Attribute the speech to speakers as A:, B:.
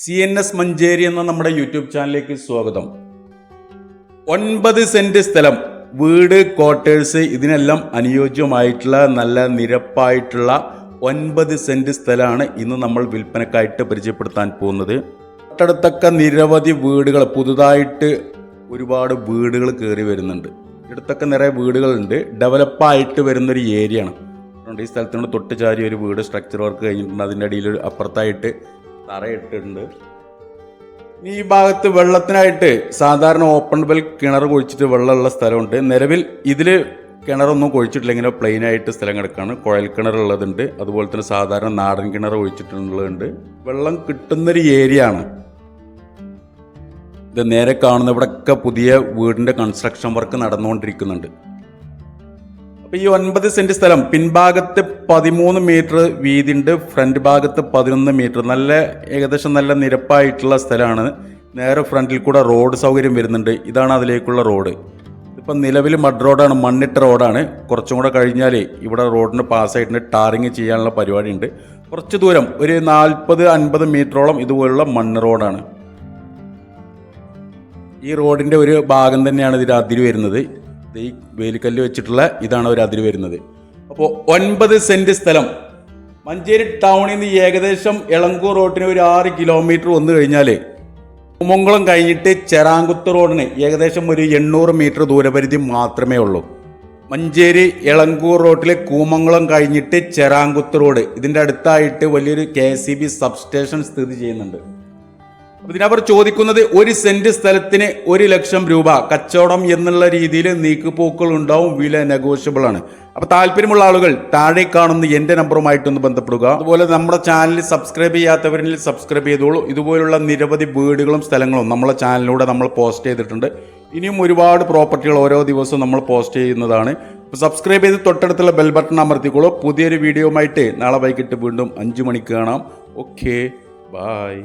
A: C N S Manjeri എന്ന നമ്മുടെ YouTube ചാനലിലേക്ക് സ്വാഗതം. ഒൻപത് സെന്റ് സ്ഥലം വീട് ക്വാർട്ടേഴ്സ് ഇതിനെല്ലാം അനുയോജ്യമായിട്ടുള്ള നല്ല നിരപ്പായിട്ടുള്ള ഒൻപത് സെന്റ് സ്ഥലമാണ് ഇന്ന് നമ്മൾ വിൽപ്പനക്കായിട്ട് പരിചയപ്പെടുത്താൻ പോകുന്നത്. തൊട്ടടുത്തൊക്കെ നിരവധി വീടുകൾ പുതുതായിട്ട് ഒരുപാട് വീടുകൾ കയറി വരുന്നുണ്ട്. ഇടത്തൊക്കെ നിറയെ വീടുകളുണ്ട്. ഡെവലപ്പായിട്ട് വരുന്നൊരു ഏരിയയാണ്. ഈ സ്ഥലത്തിനോട് തൊട്ട് ചാരി ഒരു വീട് സ്ട്രക്ചർ വർക്ക് കഴിഞ്ഞിട്ടുണ്ട്. അതിന്റെ അടിയിൽ അപ്പുറത്തായിട്ട് തറയിട്ടിട്ടുണ്ട്. ഇനി ഈ ഭാഗത്ത് വെള്ളത്തിനായിട്ട് സാധാരണ ഓപ്പൺ വെൽ കിണർ കുഴിച്ചിട്ട് വെള്ളമുള്ള സ്ഥലമുണ്ട്. നിലവിൽ ഇതിൽ കിണറൊന്നും കുഴിച്ചിട്ടില്ല. ഇങ്ങനെ പ്ലെയിൻ ആയിട്ട് സ്ഥലം കിടക്കാണ്. കുഴൽ കിണർ ഉള്ളതുണ്ട് അതുപോലെ തന്നെ സാധാരണ നാടൻ കിണർ കുഴിച്ചിട്ടുള്ളതുണ്ട്. വെള്ളം കിട്ടുന്നൊരു ഏരിയ ആണ്. ഇത് നേരെ കാണുന്ന ഇവിടെയൊക്കെ പുതിയ വീടിന്റെ കൺസ്ട്രക്ഷൻ വർക്ക് നടന്നുകൊണ്ടിരിക്കുന്നുണ്ട്. അപ്പോൾ ഈ ഒൻപത് സെന്റ് സ്ഥലം പിൻഭാഗത്ത് പതിമൂന്ന് മീറ്റർ വീതിയുണ്ട് ഫ്രണ്ട് ഭാഗത്ത് പതിനൊന്ന് മീറ്റർ. നല്ല ഏകദേശം നല്ല നിരപ്പായിട്ടുള്ള സ്ഥലമാണ്. നേരെ ഫ്രണ്ടിൽ കൂടെ റോഡ് സൗകര്യം വരുന്നുണ്ട്. ഇതാണ് അതിലേക്കുള്ള റോഡ്. ഇപ്പം നിലവിൽ മഡ് റോഡാണ് മണ്ണിട്ട റോഡാണ്. കുറച്ചും കൂടെ കഴിഞ്ഞാൽ ഇവിടെ റോഡിന് പാസ്സായിട്ടുണ്ട് ടാറിങ് ചെയ്യാനുള്ള പരിപാടിയുണ്ട്. കുറച്ച് ദൂരം ഒരു നാൽപ്പത് അൻപത് മീറ്ററോളം ഇതുപോലുള്ള മണ്ണ് റോഡാണ്. ഈ റോഡിന്റെ ഒരു ഭാഗം തന്നെയാണ് ഇതിൽ അതിര് വരുന്നത്. ഈ വേലിക്കല്ല് വെച്ചിട്ടുള്ള ഇതാണ് ഒരു അതിര് വരുന്നത്. അപ്പോൾ ഒൻപത് സെന്റ് സ്ഥലം. മഞ്ചേരി ടൗണിൽ നിന്ന് ഏകദേശം ഇളങ്കൂർ റോഡിന് ഒരു ആറ് കിലോമീറ്റർ വന്നു കഴിഞ്ഞാൽ കുമംകുളം കഴിഞ്ഞിട്ട് ചെറാങ്കുത്ത് റോഡിന് ഏകദേശം ഒരു എണ്ണൂറ് മീറ്റർ ദൂരപരിധി മാത്രമേ ഉള്ളൂ. മഞ്ചേരി ഇളങ്കൂർ റോഡിലെ കൂമംകുളം കഴിഞ്ഞിട്ട് ചെറാങ്കുത്ത് റോഡ്. ഇതിന്റെ അടുത്തായിട്ട് വലിയൊരു കെ സി ബി സബ്സ്റ്റേഷൻ സ്ഥിതി ചെയ്യുന്നുണ്ട്. ഇതിനവർ ചോദിക്കുന്നത് ഒരു സെന്റ് സ്ഥലത്തിന് ഒരു ലക്ഷം രൂപ. കച്ചവടം എന്നുള്ള രീതിയിൽ നീക്കുപോക്കുകൾ ഉണ്ടാവും വില നെഗോഷ്യബിൾ ആണ്. അപ്പൊ താല്പര്യമുള്ള ആളുകൾ താഴെ കാണുന്ന എന്റെ നമ്പറുമായിട്ടൊന്ന് ബന്ധപ്പെടുക. അതുപോലെ നമ്മുടെ ചാനൽ സബ്സ്ക്രൈബ് ചെയ്യാത്തവരിൽ സബ്സ്ക്രൈബ് ചെയ്തോളൂ. ഇതുപോലുള്ള നിരവധി വീടുകളും സ്ഥലങ്ങളും നമ്മളെ ചാനലിലൂടെ നമ്മൾ പോസ്റ്റ് ചെയ്തിട്ടുണ്ട്. ഇനിയും ഒരുപാട് പ്രോപ്പർട്ടികൾ ഓരോ ദിവസവും നമ്മൾ പോസ്റ്റ് ചെയ്യുന്നതാണ്. സബ്സ്ക്രൈബ് ചെയ്ത് തൊട്ടടുത്തുള്ള ബെൽ ബട്ടൺ അമർത്തിക്കോളൂ. പുതിയൊരു വീഡിയോയുമായിട്ട് നാളെ വൈകിട്ട് വീണ്ടും അഞ്ചു മണിക്ക് കാണാം. Okay bye